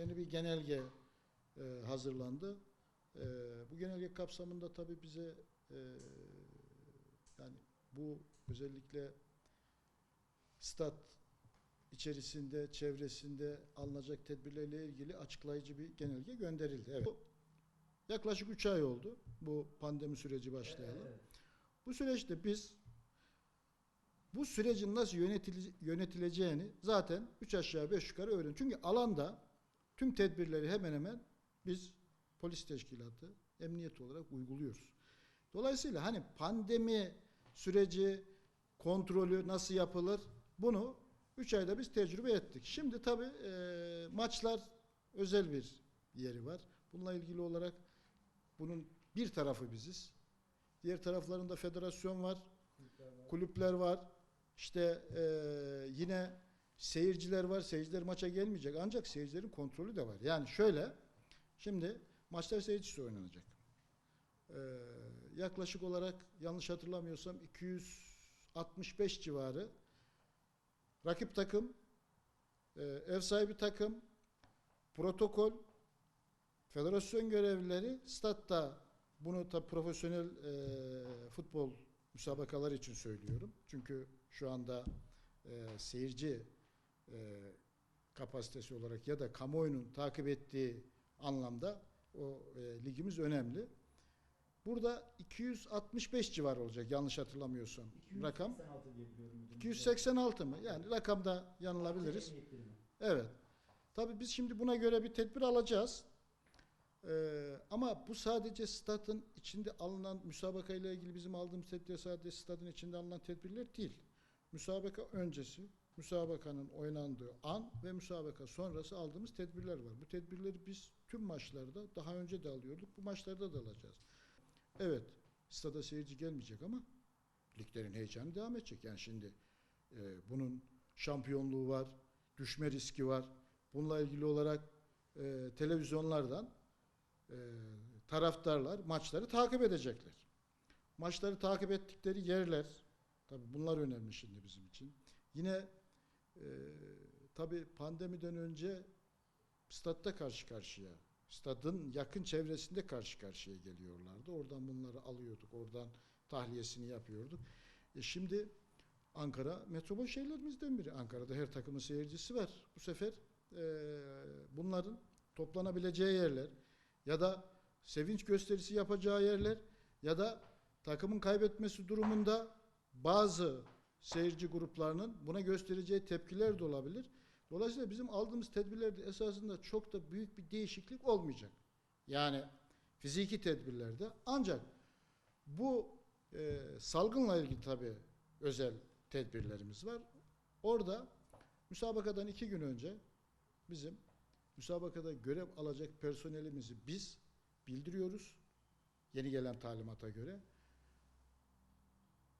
yeni bir genelge e, hazırlandı. E, bu genelge kapsamında tabii bize e, yani bu özellikle stat içerisinde, çevresinde alınacak tedbirlerle ilgili açıklayıcı bir genelge gönderildi. Evet. Yaklaşık 3 ay oldu bu pandemi süreci başlayalı. Bu süreçte biz bu sürecin nasıl yönetile- yönetileceğini zaten 3 aşağı 5 yukarı öğren. Çünkü alanda tüm tedbirleri hemen hemen biz polis teşkilatı, emniyet olarak uyguluyoruz. Dolayısıyla hani pandemi süreci kontrolü nasıl yapılır bunu 3 ayda biz tecrübe ettik. Şimdi tabii e, maçlar özel bir yeri var. Bununla ilgili olarak bunun bir tarafı biziz. Diğer taraflarında federasyon var, kulüpler var. İşte e, yine seyirciler var. Seyirciler maça gelmeyecek. Ancak seyircilerin kontrolü de var. Yani şöyle, şimdi maçlar seyircisi oynanacak. E, yaklaşık olarak yanlış hatırlamıyorsam 265 civarı rakip takım, e, ev sahibi takım, protokol, federasyon görevlileri statta bunu tabi profesyonel e, futbol müsabakalar için söylüyorum. Çünkü şu anda e, seyirci kapasitesi olarak ya da kamuoyunun takip ettiği anlamda o e, ligimiz önemli. Burada 265 civar olacak yanlış hatırlamıyorsam rakam. 286 diye biliyorum. müdürüm. 286 mı? Yani rakamda yanılabiliriz. Evet. Tabii biz şimdi buna göre bir tedbir alacağız. Ee, ama bu sadece statın içinde alınan müsabaka ile ilgili bizim aldığımız tedbir sadece statın içinde alınan tedbirler değil. Müsabaka öncesi, müsabakanın oynandığı an ve müsabaka sonrası aldığımız tedbirler var. Bu tedbirleri biz tüm maçlarda daha önce de alıyorduk. Bu maçlarda da alacağız. Evet, stada seyirci gelmeyecek ama liglerin heyecanı devam edecek. Yani şimdi e, bunun şampiyonluğu var, düşme riski var. Bununla ilgili olarak e, televizyonlardan e, taraftarlar maçları takip edecekler. Maçları takip ettikleri yerler, tabi bunlar önemli şimdi bizim için. Yine e, tabi pandemiden önce statta karşı karşıya, stadın yakın çevresinde karşı karşıya geliyorlardı. Oradan bunları alıyorduk, oradan tahliyesini yapıyorduk. E şimdi Ankara metropol şehirlerimizden biri. Ankara'da her takımın seyircisi var. Bu sefer e, bunların toplanabileceği yerler ya da sevinç gösterisi yapacağı yerler ya da takımın kaybetmesi durumunda bazı seyirci gruplarının buna göstereceği tepkiler de olabilir. Dolayısıyla bizim aldığımız tedbirlerde esasında çok da büyük bir değişiklik olmayacak. Yani fiziki tedbirlerde ancak bu e, salgınla ilgili tabii özel tedbirlerimiz var. Orada müsabakadan iki gün önce bizim müsabakada görev alacak personelimizi biz bildiriyoruz. Yeni gelen talimata göre.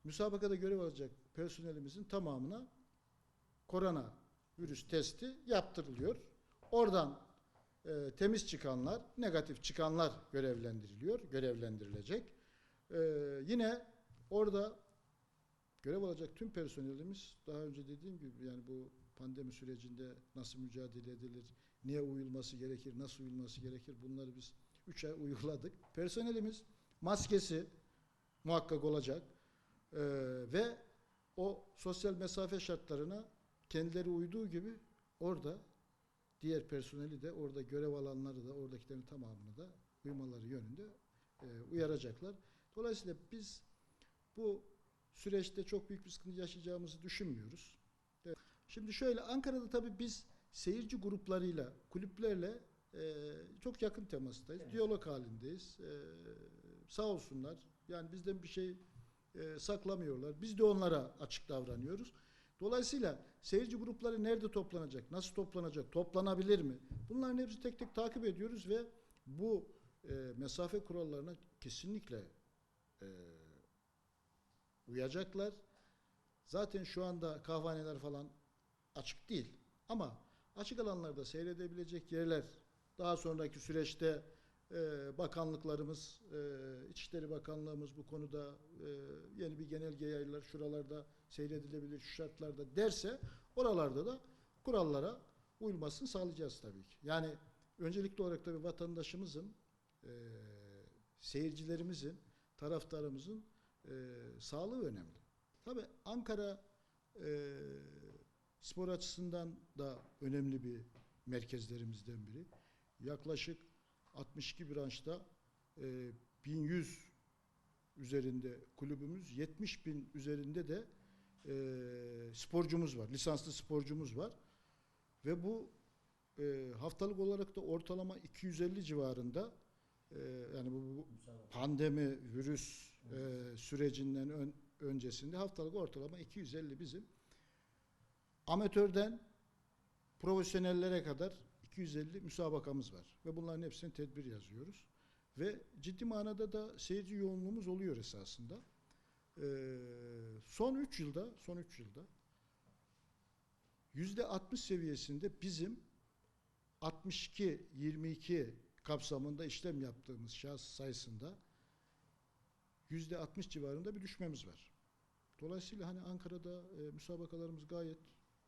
Müsabakada görev alacak personelimizin tamamına korona virüs testi yaptırılıyor. Oradan e, temiz çıkanlar, negatif çıkanlar görevlendiriliyor, görevlendirilecek. E, yine orada görev alacak tüm personelimiz daha önce dediğim gibi yani bu pandemi sürecinde nasıl mücadele edilir, niye uyulması gerekir, nasıl uyulması gerekir bunları biz 3 ay uyguladık. Personelimiz maskesi muhakkak olacak Ee, ve o sosyal mesafe şartlarına kendileri uyduğu gibi orada diğer personeli de orada görev alanları da oradakilerin tamamını da uymaları yönünde e, uyaracaklar. Dolayısıyla biz bu süreçte çok büyük bir sıkıntı yaşayacağımızı düşünmüyoruz. Evet. Şimdi şöyle Ankara'da tabii biz seyirci gruplarıyla, kulüplerle e, çok yakın temastayız. Evet. Diyalog halindeyiz. E, sağ olsunlar. Yani bizden bir şey e, saklamıyorlar. Biz de onlara açık davranıyoruz. Dolayısıyla seyirci grupları nerede toplanacak, nasıl toplanacak, toplanabilir mi? Bunların hepsi tek tek takip ediyoruz ve bu e, mesafe kurallarına kesinlikle e, uyacaklar. Zaten şu anda kahvaneler falan açık değil. Ama açık alanlarda seyredebilecek yerler daha sonraki süreçte e, bakanlıklarımız, e, İçişleri Bakanlığımız bu konuda e, yeni bir genelge yayarlar. Şuralarda seyredilebilir şu şartlarda derse oralarda da kurallara uyulmasını sağlayacağız tabii ki. Yani öncelikli olarak tabii vatandaşımızın, e, seyircilerimizin, taraftarımızın e, sağlığı önemli. Tabii Ankara e, spor açısından da önemli bir merkezlerimizden biri. Yaklaşık 62 branşta e, 1100 üzerinde kulübümüz, 70 bin üzerinde de e, sporcumuz var, lisanslı sporcumuz var. Ve bu e, haftalık olarak da ortalama 250 civarında e, yani bu, bu pandemi, virüs e, sürecinden ön- öncesinde haftalık ortalama 250 bizim amatörden profesyonellere kadar 250 müsabakamız var. Ve bunların hepsine tedbir yazıyoruz. Ve ciddi manada da seyirci yoğunluğumuz oluyor esasında. Ee, son 3 yılda, son 3 yılda yüzde 60 seviyesinde bizim 62-22 kapsamında işlem yaptığımız şahıs sayısında yüzde 60 civarında bir düşmemiz var. Dolayısıyla hani Ankara'da e, müsabakalarımız gayet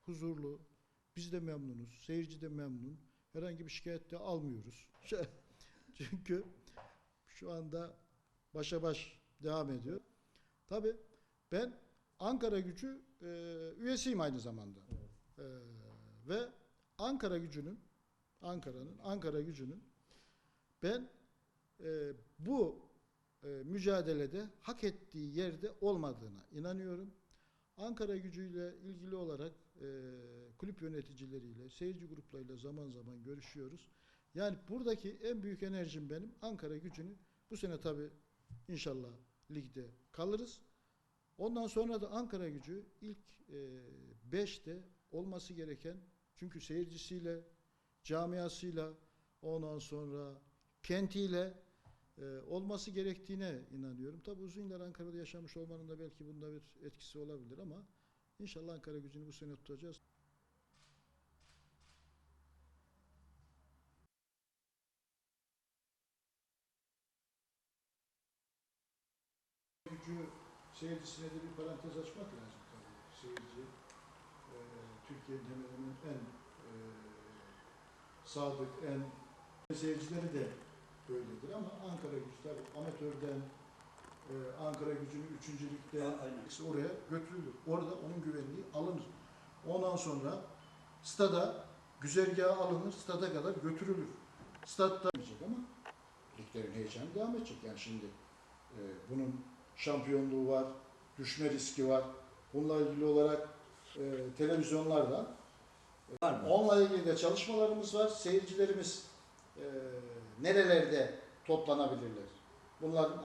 huzurlu. Biz de memnunuz. Seyirci de memnun. Herhangi bir şikayet de almıyoruz. Çünkü şu anda başa baş devam ediyor. Tabii ben Ankara gücü e, üyesiyim aynı zamanda. E, ve Ankara gücünün Ankara'nın Ankara gücünün ben e, bu e, mücadelede hak ettiği yerde olmadığına inanıyorum. Ankara gücüyle ilgili olarak e, kulüp yöneticileriyle, seyirci gruplarıyla zaman zaman görüşüyoruz. Yani buradaki en büyük enerjim benim Ankara gücünü bu sene tabii inşallah ligde kalırız. Ondan sonra da Ankara gücü ilk 5'te olması gereken çünkü seyircisiyle, camiasıyla, ondan sonra kentiyle e, olması gerektiğine inanıyorum. Tabii uzun yıllar Ankara'da yaşamış olmanın da belki bunda bir etkisi olabilir ama inşallah Ankara gücünü bu sene tutacağız. Gücü seyircisine de bir parantez açmak lazım tabii. Seyirci e, Türkiye'nin hemen hemen en e, sadık, en seyircileri de öyledir ama Ankara gücü tabii amatörden e, Ankara gücünü üçüncülükte Aynen. işte oraya götürülür. Orada onun güvenliği alınır. Ondan sonra stada güzergaha alınır, stada kadar götürülür. Statta ama liglerin heyecanı devam edecek. Yani şimdi e, bunun şampiyonluğu var, düşme riski var. Bununla ilgili olarak e, televizyonlarda Var mı? Onunla ilgili de çalışmalarımız var. Seyircilerimiz e, nerelerde toplanabilirler? Bunların